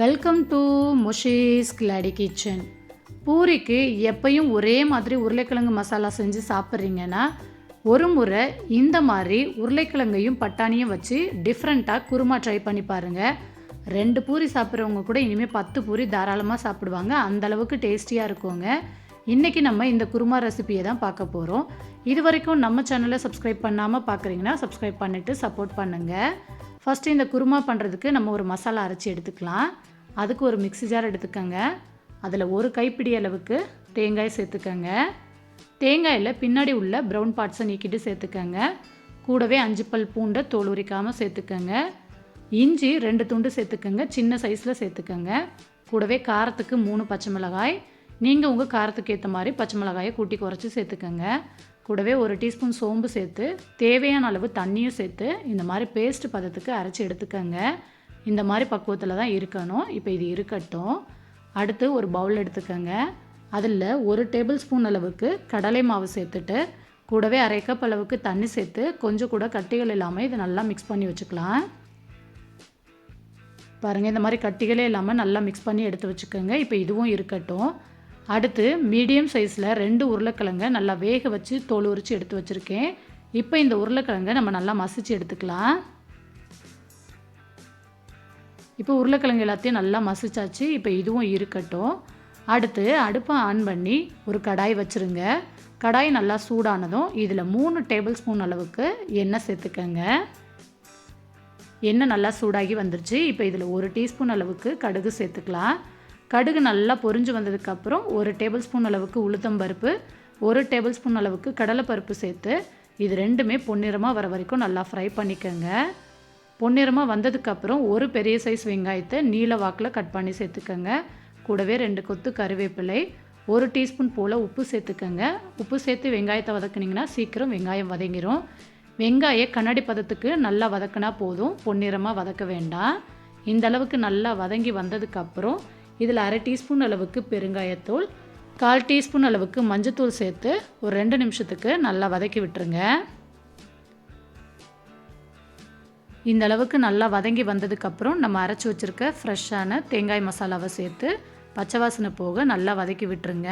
Welcome to முஷீஸ் கிளாடி kitchen பூரிக்கு எப்பையும் ஒரே மாதிரி உருளைக்கிழங்கு மசாலா செஞ்சு சாப்பிட்றீங்கன்னா ஒரு முறை இந்த மாதிரி உருளைக்கிழங்கையும் பட்டாணியும் வச்சு டிஃப்ரெண்ட்டாக குருமா ட்ரை பண்ணி பாருங்கள் ரெண்டு பூரி சாப்பிட்றவங்க கூட இனிமேல் பத்து பூரி தாராளமாக சாப்பிடுவாங்க. அந்தளவுக்கு டேஸ்டியாக இருக்குங்க. இன்றைக்கி நம்ம இந்த குருமா ரெசிபியை தான் பார்க்க போகிறோம் இது வரைக்கும் நம்ம சேனலை சப்ஸ்கிரைப் பண்ணாமல் பார்க்குறீங்கன்னா சப்ஸ்கிரைப் பண்ணிவிட்டு சப்போர்ட் பண்ணுங்கள் ஃபஸ்ட்டு இந்த குருமா பண்ணுறதுக்கு நம்ம ஒரு மசாலா அரைச்சி எடுத்துக்கலாம். அதுக்கு ஒரு மிக்சி ஜார் எடுத்துக்கோங்க. அதில் ஒரு கைப்பிடி அளவுக்கு தேங்காய் சேர்த்துக்கோங்க. தேங்காயில் பின்னாடி உள்ள ப்ரௌன் பார்ட்ஸை நீக்கிட்டு சேர்த்துக்கோங்க. கூடவே அஞ்சு பல் பூண்டை தோல் உரிக்காமல் சேர்த்துக்கோங்க. இஞ்சி ரெண்டு துண்டு சேர்த்துக்கோங்க. சின்ன சைஸில் சேர்த்துக்கோங்க. கூடவே காரத்துக்கு மூணு பச்சை மிளகாய். நீங்கள் உங்கள் காரத்துக்கு ஏற்ற மாதிரி பச்சை மிளகாயை கூட்டி குறைச்சி சேர்த்துக்கோங்க. கூடவே ஒரு டீஸ்பூன் சோம்பு சேர்த்து தேவையான அளவு தண்ணியும் சேர்த்து இந்த மாதிரி பேஸ்ட் பதத்துக்கு அரைச்சி எடுத்துக்கோங்க. இந்த மாதிரி பக்குவத்தில் தான் இருக்கணும். இப்போ இது இருக்கட்டும். அடுத்து ஒரு பவுல் எடுத்துக்கோங்க. அதில் ஒரு டேபிள் ஸ்பூன் அளவுக்கு கடலை மாவு சேர்த்துட்டு கூடவே அரை கப் அளவுக்கு தண்ணி சேர்த்து கொஞ்சம் கூட கட்டிகள் இல்லாமல் இதை நல்லா மிக்ஸ் பண்ணி வச்சுக்கலாம். பாருங்கள் இந்த மாதிரி கட்டிகளே இல்லாமல் நல்லா மிக்ஸ் பண்ணி எடுத்து வச்சுக்கோங்க. இப்போ இதுவும் இருக்கட்டும். அடுத்து மீடியம் சைஸில் ரெண்டு உருளைக்கிழங்க நல்லா வேக வச்சு தோல் உரித்து எடுத்து வச்சுருக்கேன். இப்போ இந்த உருளைக்கிழங்க நம்ம நல்லா மசிச்சு எடுத்துக்கலாம். இப்போ உருளைக்கிழங்கு எல்லாத்தையும் நல்லா மசிச்சாச்சு. இப்போ இதுவும் இருக்கட்டும். அடுத்து அடுப்பை ஆன் பண்ணி ஒரு கடாய் வச்சுருங்க. கடாய் நல்லா சூடானதும் இதில் மூணு டேபிள் ஸ்பூன் அளவுக்கு எண்ணெய் சேர்த்துக்கங்க. எண்ணெய் நல்லா சூடாகி வந்துருச்சு. இப்போ இதில் ஒரு டீஸ்பூன் அளவுக்கு கடுகு சேர்த்துக்கலாம். கடுகு நல்லா பொரிஞ்சு வந்ததுக்கப்புறம் ஒரு டேபிள் ஸ்பூன் அளவுக்கு உளுத்தம் பருப்பு ஒரு டேபிள் ஸ்பூன் அளவுக்கு கடலைப்பருப்பு சேர்த்து இது ரெண்டுமே பொன்னிறமாக வர வரைக்கும் நல்லா ஃப்ரை பண்ணிக்கோங்க. பொன்னிறமாக வந்ததுக்கப்புறம் ஒரு பெரிய சைஸ் வெங்காயத்தை நீல வாக்கில் கட் பண்ணி சேர்த்துக்கோங்க. கூடவே ரெண்டு கொத்து கருவேப்பிலை ஒரு டீஸ்பூன் போல் உப்பு சேர்த்துக்கோங்க. உப்பு சேர்த்து வெங்காயத்தை வதக்குனிங்கன்னா சீக்கிரம் வெங்காயம் வதங்கிரும். வெங்காய கண்ணாடி பதத்துக்கு நல்லா வதக்கினா போதும் பொன்னிறமாக வதக்க வேண்டாம். இந்த அளவுக்கு நல்லா வதங்கி வந்ததுக்கப்புறம் இதில் அரை டீஸ்பூன் அளவுக்கு பெருங்காயத்தூள் கால் டீஸ்பூன் அளவுக்கு மஞ்சத்தூள் சேர்த்து ஒரு ரெண்டு நிமிஷத்துக்கு நல்லா வதக்கி விட்டுருங்க. இந்த அளவுக்கு நல்லா வதங்கி வந்ததுக்கப்புறம் நம்ம அரைச்சி வச்சுருக்க ஃப்ரெஷ்ஷான தேங்காய் மசாலாவை சேர்த்து பச்சை வாசனை போக நல்லா வதக்கி விட்டுருங்க.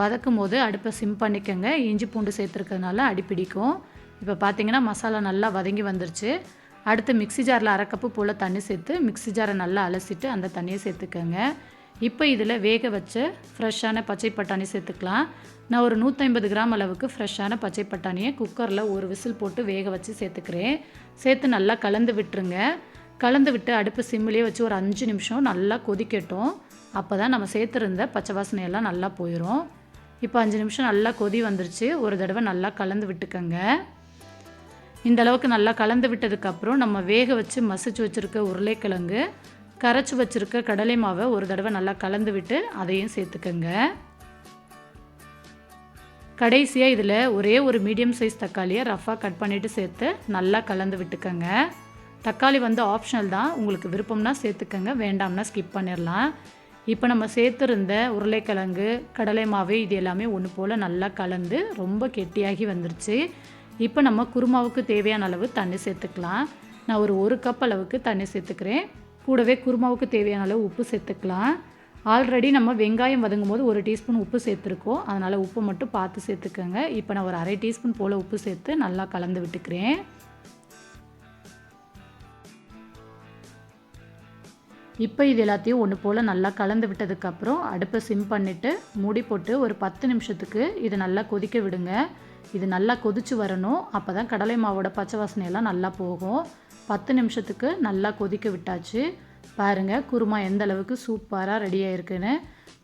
வதக்கும் போது அடுப்பை சிம் பண்ணிக்கோங்க. இஞ்சி பூண்டு சேர்த்துருக்கிறதுனால அடி பிடிக்கும் இப்போ பார்த்தீங்கன்னா மசாலா நல்லா வதங்கி வந்துருச்சு. அடுத்து மிக்ஸி ஜாரில் அரை கப்பு போல் தண்ணி சேர்த்து மிக்ஸி ஜாரை நல்லா அலசிட்டு அந்த தண்ணியை சேர்த்துக்கோங்க. இப்போ இதில் வேக வச்ச ஃப்ரெஷ்ஷான பச்சை பட்டாணி சேர்த்துக்கலாம். நான் ஒரு நூற்றைம்பது கிராம் அளவுக்கு ஃப்ரெஷ்ஷான பச்சை பட்டாணியை குக்கரில் ஒரு விசில் போட்டு வேக வச்சு சேர்த்துக்கிறேன். சேர்த்து நல்லா கலந்து விட்டுருங்க. கலந்து விட்டு அடுப்பு சிம்மிலே வச்சு ஒரு அஞ்சு நிமிஷம் நல்லா கொதிக்கட்டும். அப்போ தான் நம்ம சேர்த்துருந்த பச்சை வாசனையெல்லாம் நல்லா போயிடும் இப்போ அஞ்சு நிமிஷம் நல்லா கொதி வந்துருச்சு. ஒரு தடவை நல்லா கலந்து விட்டுக்கோங்க. இந்த அளவுக்கு நல்லா கலந்து விட்டதுக்கப்புறம் நம்ம வேக வச்சு மசிச்சு வச்சுருக்க உருளைக்கிழங்கு கரைச்சி வச்சுருக்க கடலை மாவை ஒரு தடவை நல்லா கலந்து விட்டு அதையும் சேர்த்துக்கோங்க. கடைசியாக இதில் ஒரே ஒரு மீடியம் சைஸ் தக்காளியை ரஃபாக கட் பண்ணிவிட்டு சேர்த்து நல்லா கலந்து விட்டுக்கோங்க. தக்காளி வந்து ஆப்ஷனல் தான். உங்களுக்கு விருப்பம்னா சேர்த்துக்கோங்க வேண்டாம்னா ஸ்கிப் பண்ணிடலாம் இப்போ நம்ம சேர்த்துருந்த உருளைக்கிழங்கு கடலை மாவு இது எல்லாமே ஒன்று போல் நல்லா கலந்து ரொம்ப கெட்டியாகி வந்துருச்சு. இப்போ நம்ம குருமாவுக்கு தேவையான அளவு தண்ணி சேர்த்துக்கலாம். நான் ஒரு ஒரு கப் அளவுக்கு தண்ணி சேர்த்துக்கிறேன். கூடவே குருமாவுக்கு தேவையான அளவு உப்பு சேர்த்துக்கலாம். ஆல்ரெடி நம்ம வெங்காயம் வதங்கும் போது ஒரு டீஸ்பூன் உப்பு சேர்த்துருக்கோம். அதனால் உப்பு மட்டும் பார்த்து சேர்த்துக்கோங்க. இப்போ நான் ஒரு அரை டீஸ்பூன் போல் உப்பு சேர்த்து நல்லா கலந்து விட்டுக்கிறேன். இப்போ இது எல்லாத்தையும் ஒன்று போல் நல்லா கலந்து விட்டதுக்கப்புறம் அடுப்பை சிம் பண்ணிவிட்டு மூடி போட்டு ஒரு பத்து நிமிஷத்துக்கு இதை நல்லா கொதிக்க விடுங்க. இது நல்லா கொதிச்சு வரணும். அப்போ தான் கடலை மாவோட பச்சை வாசனையெல்லாம் நல்லா போகும். பத்து நிமிஷத்துக்கு நல்லா கொதிக்க விட்டாச்சு. பாருங்கள் குருமா எந்த அளவுக்கு சூப்பராக ரெடி ஆகிருக்குன்னு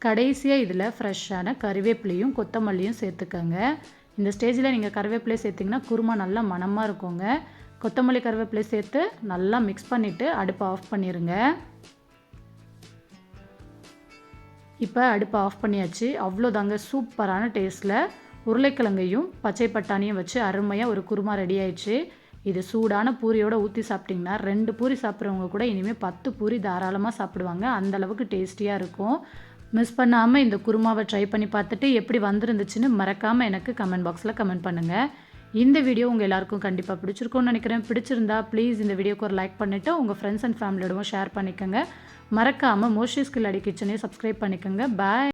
கடைசியாக இதில் ஃப்ரெஷ்ஷான கருவேப்பிலையும் கொத்தமல்லியும் சேர்த்துக்கோங்க. இந்த ஸ்டேஜில் நீங்கள் கருவேப்பிலை சேர்த்திங்கன்னா குருமா நல்லா மணமாக இருக்குங்க. கொத்தமல்லி கருவேப்பிலை சேர்த்து நல்லா மிக்ஸ் பண்ணிவிட்டு அடுப்பை ஆஃப் பண்ணிடுங்க இப்போ அடுப்பை ஆஃப் பண்ணியாச்சு. அவ்வளோதாங்க சூப்பரான டேஸ்ட்டில் உருளைக்கிழங்கையும் பச்சை பட்டாணியும் வச்சு அருமையாக ஒரு குருமா ரெடி ஆயிடுச்சு. இது சூடான பூரியோடு ஊற்றி சாப்பிட்டிங்கன்னா ரெண்டு பூரி சாப்பிட்றவங்க கூட இனிமேல் பத்து பூரி தாராளமாக சாப்பிடுவாங்க. அந்தளவுக்கு டேஸ்டியாக இருக்கும். மிஸ் பண்ணாமல் இந்த குருமாவை ட்ரை பண்ணி பார்த்துட்டு எப்படி வந்திருந்துச்சுன்னு மறக்காமல் எனக்கு கமெண்ட் பாக்ஸில் கமெண்ட் பண்ணுங்கள் இந்த வீடியோ உங்கள் எல்லாருக்கும் கண்டிப்பாக பிடிச்சிருக்கும்னு நினைக்கிறேன். பிடிச்சிருந்தா ப்ளீஸ் இந்த வீடியோக்கு ஒரு லைக் பண்ணிவிட்டு உங்கள் ஃப்ரெண்ட்ஸ் அண்ட் ஃபேமிலியோடவும் ஷேர் பண்ணிக்கோங்க. மறக்காமல் மோஷி ஸ்கில் அடி கிச்சனையும் சப்ஸ்கிரைப் பண்ணிக்கோங்க. பாய்